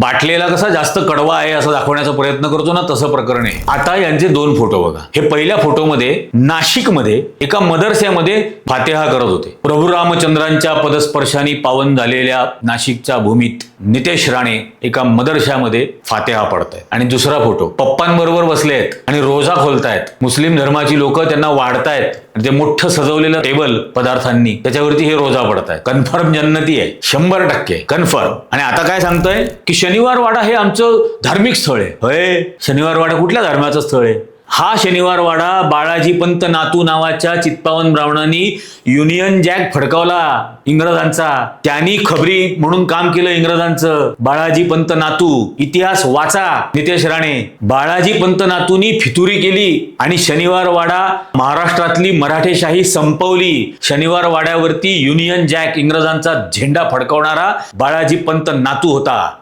बाटलेला कसा जास्त कडवा आहे असं दाखवण्याचा प्रयत्न करतो ना तसं प्रकरण आहे. आता यांचे दोन फोटो बघा. हे पहिल्या फोटोमध्ये नाशिकमध्ये एका मदरस्यामध्ये फातेहा करत होते. प्रभू रामचंद्रांच्या पदस्पर्शाने पावन झालेल्या नाशिकच्या भूमीत नितेश राणे एका मदरशामध्ये फातेहा पडतायत. आणि दुसरा फोटो पप्पांबरोबर बसले आहेत खोलतायत मुस्लिम धर्माची लोक त्यांना वाढतायत. आणि ते मोठं सजवलेलं टेबल पदार्थांनी त्याच्यावरती हे रोजा पडतायत. कन्फर्म जन्नती आहे. शंभर टक्के. कन्फर्म आणि आता काय सांगतोय? की शनिवार वाडा हे आमचं धार्मिक स्थळ आहे. होय? शनिवार वाडा कुठल्या धर्माचं स्थळ आहे? हा शनिवार वाडा बाळाजी पंत नातू नावाच्या चित्पावन ब्राह्मणांनी युनियन जॅक फडकावला इंग्रजांचा. त्यांनी खबरी म्हणून काम केलं इंग्रजांचं. बाळाजी पंत नातू इतिहास वाचा नितेश राणे. बाळाजी पंत नातूंनी फितुरी केली आणि शनिवार वाडा महाराष्ट्रातली मराठेशाही संपवली. शनिवार वाड्यावरती युनियन जॅक इंग्रजांचा झेंडा फडकावणारा बाळाजी पंत नातू होता.